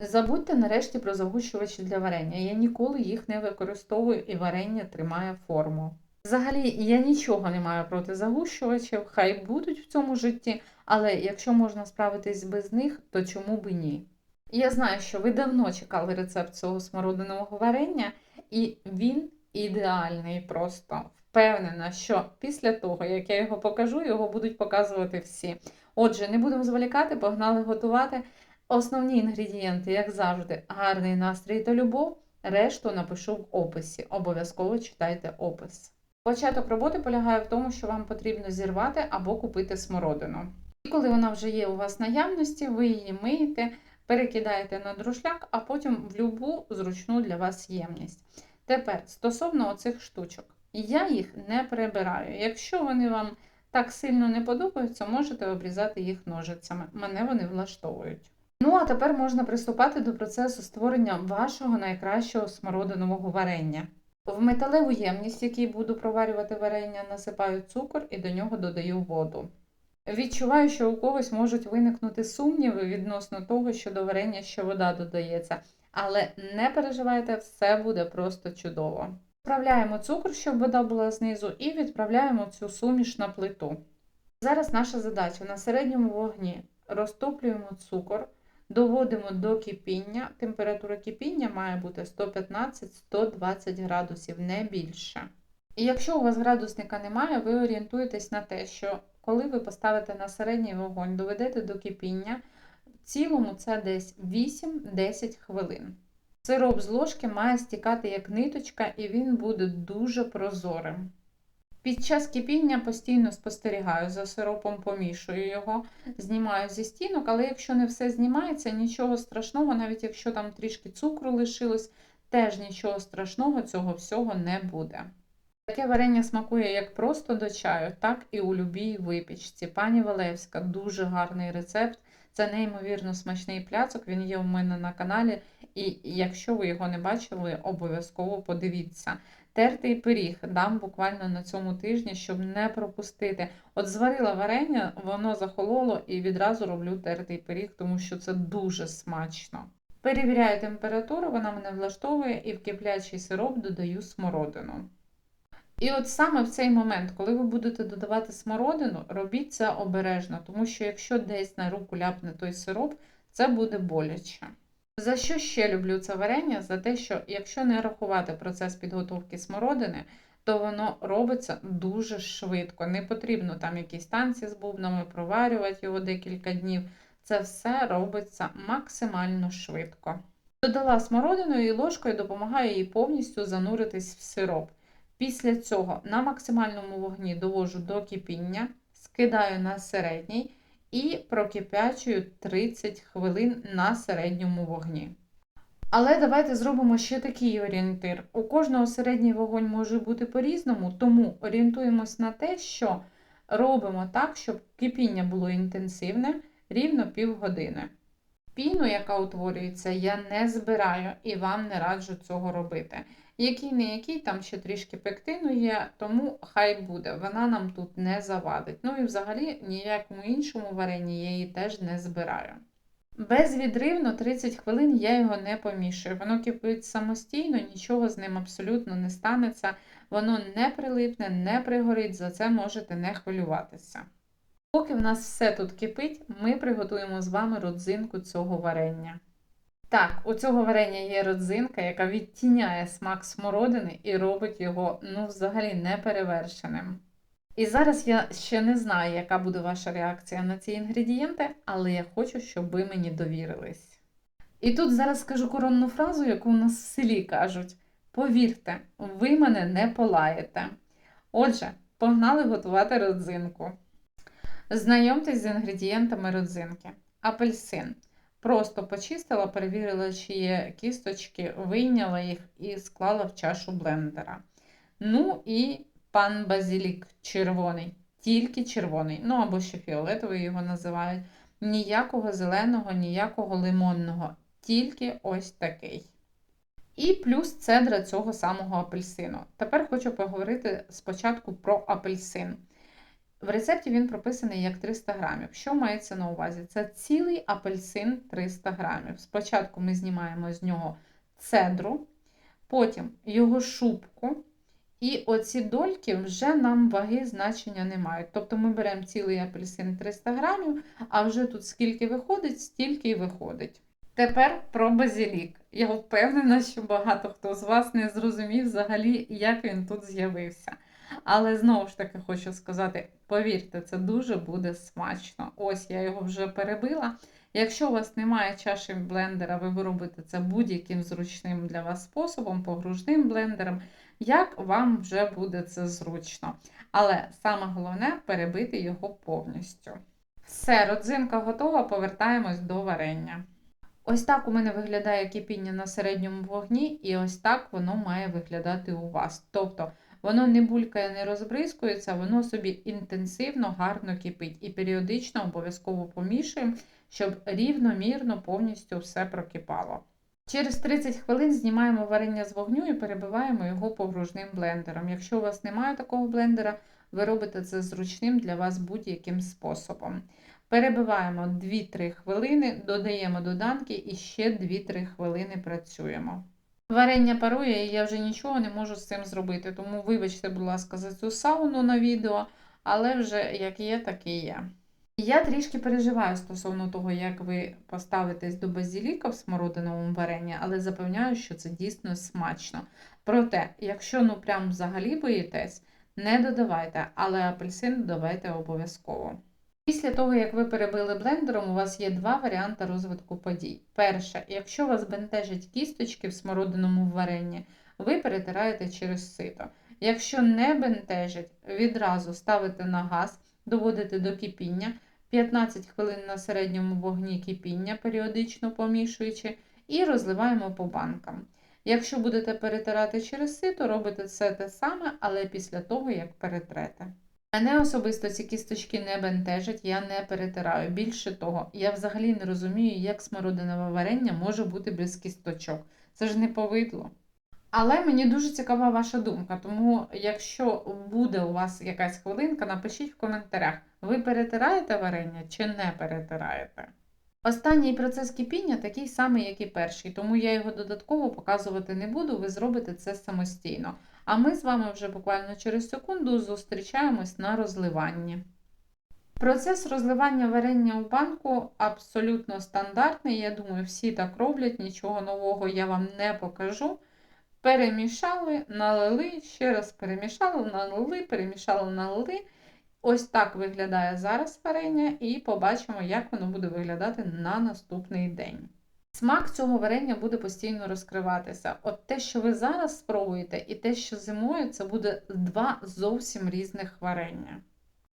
Забудьте нарешті про загущувачі для варення. Я ніколи їх не використовую і варення тримає форму. Взагалі, я нічого не маю проти загущувачів, хай будуть в цьому житті, але якщо можна справитись без них, то чому би ні? Я знаю, що ви давно чекали рецепт цього смородинового варення, і він ідеальний просто. Впевнена, що після того, як я його покажу, його будуть показувати всі. Отже, не будемо зволікати, погнали готувати. Основні інгредієнти, як завжди, гарний настрій та любов. Решту напишу в описі. Обов'язково читайте опис. Початок роботи полягає в тому, що вам потрібно зірвати або купити смородину. І коли вона вже є у вас наявності, ви її миєте, перекидаєте на друшляк, а потім в любу зручну для вас ємність. Тепер стосовно оцих штучок, я їх не прибираю. Якщо вони вам так сильно не подобаються, можете обрізати їх ножицями. Мене вони влаштовують. Ну, а тепер можна приступати до процесу створення вашого найкращого смородинового варення. В металеву ємність, в якій буду проварювати варення, насипаю цукор і до нього додаю воду. Відчуваю, що у когось можуть виникнути сумніви відносно того, що до варення ще вода додається, але не переживайте, все буде просто чудово. Вправляємо цукор, щоб вода була знизу, і відправляємо цю суміш на плиту. Зараз наша задача на середньому вогні розтоплюємо цукор, доводимо до кипіння. Температура кипіння має бути 115-120 градусів, не більше. І якщо у вас градусника немає, ви орієнтуєтесь на те, що коли ви поставите на середній вогонь, доведете до кипіння, в цілому це десь 8-10 хвилин. Сироп з ложки має стікати як ниточка, і він буде дуже прозорим. Під час кипіння постійно спостерігаю за сиропом, помішую його, знімаю зі стінок, але якщо не все знімається, нічого страшного, навіть якщо там трішки цукру лишилось, теж нічого страшного цього всього не буде. Таке варення смакує як просто до чаю, так і у любій випічці. Пані Валевська дуже гарний рецепт. Це неймовірно смачний пляцок, він є у мене на каналі, і якщо ви його не бачили, обов'язково подивіться. Тертий пиріг дам буквально на цьому тижні, щоб не пропустити. От зварила варення, воно захололо і відразу роблю тертий пиріг, тому що це дуже смачно. Перевіряю температуру, вона мене влаштовує, і в киплячий сироп додаю смородину. І от саме в цей момент, коли ви будете додавати смородину, робіть це обережно, тому що якщо десь на руку ляпне той сироп, це буде боляче. За що ще люблю це варення? За те, що якщо не рахувати процес підготовки смородини, то воно робиться дуже швидко. Не потрібно там якісь танці з бубнами, проварювати його декілька днів. Це все робиться максимально швидко. Додала смородину і ложкою допомагаю їй повністю зануритись в сироп. Після цього на максимальному вогні довожу до кипіння, скидаю на середній і прокипячую 30 хвилин на середньому вогні. Але давайте зробимо ще такий орієнтир. У кожного середній вогонь може бути по-різному, тому орієнтуємось на те, що робимо так, щоб кипіння було інтенсивне рівно півгодини. Піну, яка утворюється, я не збираю і вам не раджу цього робити. Який не який, там ще трішки пектину є, тому хай буде, вона нам тут не завадить. Ну і взагалі ніякому іншому варенні я її теж не збираю. Безвідривно 30 хвилин я його не помішую. Воно кипить самостійно, нічого з ним абсолютно не станеться, воно не прилипне, не пригорить, за це можете не хвилюватися. Поки в нас все тут кипить, ми приготуємо з вами родзинку цього варення. Так, у цього варення є родзинка, яка відтіняє смак смородини і робить його, ну, взагалі, неперевершеним. І зараз я ще не знаю, яка буде ваша реакція на ці інгредієнти, але я хочу, щоб ви мені довірились. І тут зараз скажу коронну фразу, яку у нас в селі кажуть: повірте, ви мене не полаєте. Отже, погнали готувати родзинку. Знайомтесь з інгредієнтами родзинки. Апельсин. Просто почистила, перевірила, чи є кісточки, вийняла їх і склала в чашу блендера. Ну і пан базилік червоний, тільки червоний, ну або ще фіолетовий його називають. Ніякого зеленого, ніякого лимонного, тільки ось такий. І плюс цедра цього самого апельсину. Тепер хочу поговорити спочатку про апельсин. В рецепті він прописаний як 300 грамів. Що мається на увазі? Це цілий апельсин 300 грамів. Спочатку ми знімаємо з нього цедру, потім його шубку. І оці дольки вже нам ваги значення не мають. Тобто ми беремо цілий апельсин 300 грамів, а вже тут скільки виходить, стільки й виходить. Тепер про базилік. Я впевнена, що багато хто з вас не зрозумів взагалі, як він тут з'явився. Але знову ж таки хочу сказати: повірте, це дуже буде смачно. Ось я його вже перебила. Якщо у вас немає чаші блендера, ви виробите це будь-яким зручним для вас способом, погружним блендером, як вам вже буде це зручно. Але саме головне перебити його повністю. Все, родзинка готова, повертаємось до варення. Ось так у мене виглядає кипіння на середньому вогні, і ось так воно має виглядати у вас. Тобто воно не булькає, не розбризкується, воно собі інтенсивно, гарно кипить. І періодично обов'язково помішуємо, щоб рівномірно повністю все прокипало. Через 30 хвилин знімаємо варення з вогню і перебиваємо його погружним блендером. Якщо у вас немає такого блендера, ви робите це зручним для вас будь-яким способом. Перебиваємо 2-3 хвилини, додаємо доданки і ще 2-3 хвилини працюємо. Варення парує, і я вже нічого не можу з цим зробити, тому вибачте, будь ласка, за цю сауну на відео, але вже як є, так і є. Я трішки переживаю стосовно того, як ви поставитесь до базіліка в смородиновому варенні, але запевняю, що це дійсно смачно. Проте, якщо ну прям взагалі боїтесь, не додавайте, але апельсин додавайте обов'язково. Після того, як ви перебили блендером, у вас є два варіанти розвитку подій. Перше, якщо вас бентежать кісточки в смородиному варенні, ви перетираєте через сито. Якщо не бентежить, відразу ставите на газ, доводите до кипіння, 15 хвилин на середньому вогні кипіння, періодично помішуючи, і розливаємо по банкам. Якщо будете перетирати через сито, робите все те саме, але після того, як перетрете. Мене особисто ці кісточки не бентежать, я не перетираю. Більше того, я взагалі не розумію, як смородинове варення може бути без кісточок. Це ж не повидло. Але мені дуже цікава ваша думка, тому якщо буде у вас якась хвилинка, напишіть в коментарях, ви перетираєте варення чи не перетираєте. Останній процес кипіння такий самий, як і перший, тому я його додатково показувати не буду, ви зробите це самостійно. А ми з вами вже буквально через секунду зустрічаємось на розливанні. Процес розливання варення у банку абсолютно стандартний. Я думаю, всі так роблять, нічого нового я вам не покажу. Перемішали, налили, ще раз перемішали, налили, перемішали, налили. Ось так виглядає зараз варення, і побачимо, як воно буде виглядати на наступний день. Смак цього варення буде постійно розкриватися. От те, що ви зараз спробуєте, і те, що зимою, це буде два зовсім різних варення.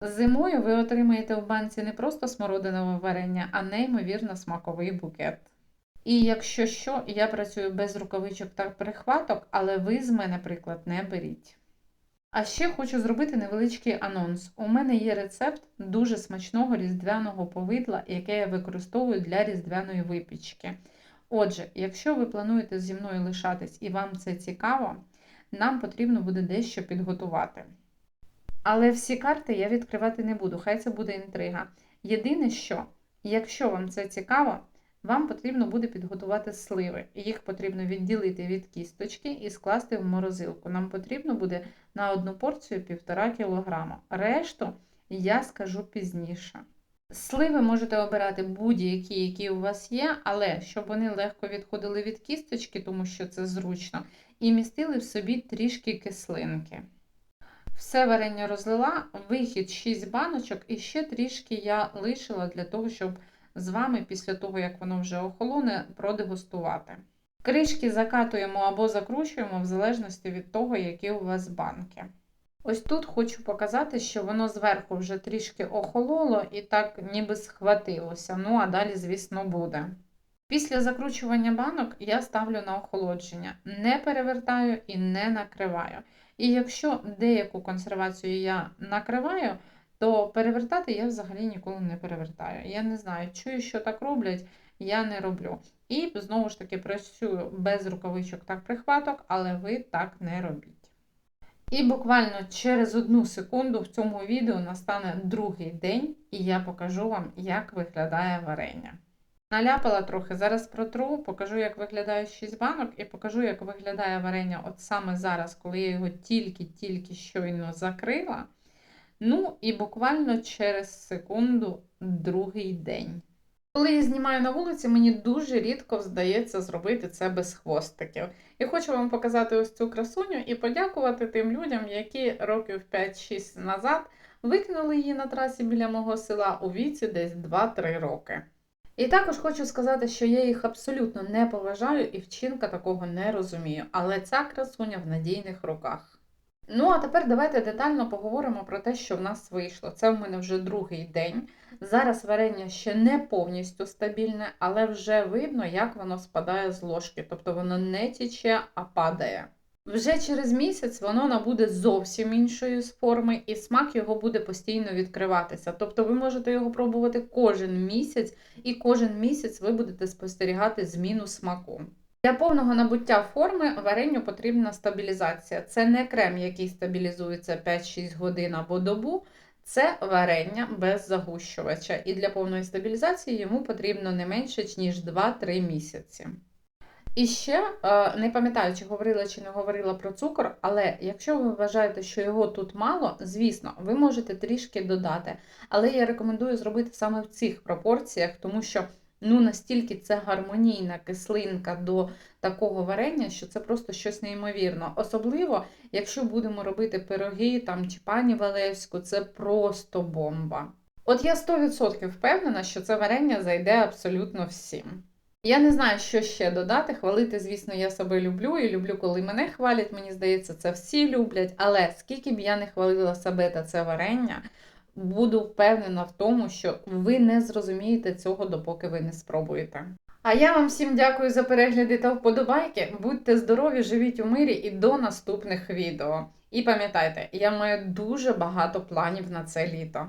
Зимою ви отримаєте в банці не просто смородинове варення, а неймовірно смаковий букет. І якщо що, я працюю без рукавичок та прихваток, але ви з мене приклад не беріть. А ще хочу зробити невеличкий анонс. У мене є рецепт дуже смачного різдвяного повидла, яке я використовую для різдвяної випічки. Отже, якщо ви плануєте зі мною лишатись і вам це цікаво, нам потрібно буде дещо підготувати. Але всі карти я відкривати не буду, хай це буде інтрига. Єдине, що, якщо вам це цікаво, вам потрібно буде підготувати сливи. Їх потрібно відділити від кісточки і скласти в морозилку. Нам потрібно буде на одну порцію 1,5 кг. Решту я скажу пізніше. Сливи можете обирати будь-які, які у вас є, але щоб вони легко відходили від кісточки, тому що це зручно, і містили в собі трішки кислинки. Все варення розлила, вихід 6 баночок, і ще трішки я лишила для того, щоб з вами після того, як воно вже охолоне, продегустувати. Кришки закатуємо або закручуємо в залежності від того, які у вас банки. Ось тут хочу показати, що воно зверху вже трішки охололо і так ніби схватилося. Ну, а далі, звісно, буде. Після закручування банок я ставлю на охолодження, не перевертаю і не накриваю. І якщо деяку консервацію я накриваю, то перевертати я взагалі ніколи не перевертаю. Я не знаю, чую, що так роблять, я не роблю. І знову ж таки працюю без рукавичок та прихваток, але ви так не робіть. І буквально через одну секунду в цьому відео настане другий день, і я покажу вам, як виглядає варення. Наляпала трохи, зараз протру, покажу, як виглядає 6 банок, і покажу, як виглядає варення от саме зараз, коли я його тільки-тільки щойно закрила. Ну і буквально через секунду другий день. Коли я знімаю на вулиці, мені дуже рідко вдається зробити це без хвостиків. І хочу вам показати ось цю красуню і подякувати тим людям, які років 5-6 назад викинули її на трасі біля мого села у віці десь 2-3 роки. І також хочу сказати, що я їх абсолютно не поважаю і вчинка такого не розумію, але ця красуня в надійних руках. Ну, а тепер давайте детально поговоримо про те, що в нас вийшло. Це в мене вже другий день. Зараз варення ще не повністю стабільне, але вже видно, як воно спадає з ложки. Тобто воно не тіче, а падає. Вже через місяць воно набуде зовсім іншої форми, і смак його буде постійно відкриватися. Тобто ви можете його пробувати кожен місяць, і кожен місяць ви будете спостерігати зміну смаку. Для повного набуття форми варенню потрібна стабілізація. Це не крем, який стабілізується 5-6 годин або добу. Це варення без загущувача, і для повної стабілізації йому потрібно не менше, ніж 2-3 місяці. І ще е, не пам'ятаю, чи говорила чи не говорила про цукор, але якщо ви вважаєте, що його тут мало, звісно, ви можете трішки додати. Але я рекомендую зробити саме в цих пропорціях, тому що ну настільки це гармонійна кислинка до такого варення, що це просто щось неймовірно. Особливо, якщо будемо робити пироги там чи пані Валевську, це просто бомба. От я 100% впевнена, що це варення зайде абсолютно всім. Я не знаю, що ще додати. Хвалити, звісно, я себе люблю і люблю, коли мене хвалять. Мені здається, це всі люблять. Але скільки б я не хвалила себе та це варення, буду впевнена в тому, що ви не зрозумієте цього, допоки ви не спробуєте. А я вам всім дякую за перегляди та вподобайки. Будьте здорові, живіть у мирі і до наступних відео. І пам'ятайте, я маю дуже багато планів на це літо.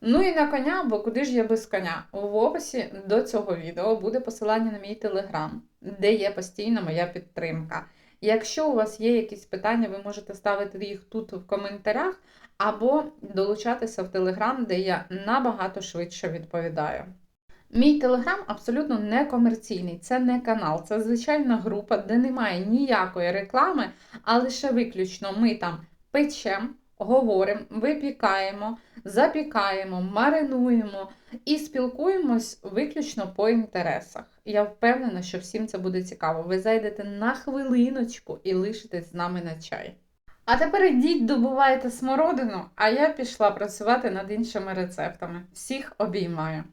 Ну і на коня, бо куди ж я без коня? В описі до цього відео буде посилання на мій телеграм, де є постійна моя підтримка. Якщо у вас є якісь питання, ви можете ставити їх тут в коментарях, або долучатися в телеграм, де я набагато швидше відповідаю. Мій телеграм абсолютно не комерційний, це не канал, це звичайна група, де немає ніякої реклами, а лише виключно ми там печемо говоримо, випікаємо, запікаємо, маринуємо і спілкуємось виключно по інтересах. Я впевнена, що всім це буде цікаво. Ви зайдете на хвилиночку і лишитесь з нами на чай. А тепер йдіть, добувайте смородину, а я пішла працювати над іншими рецептами. Всіх обіймаю!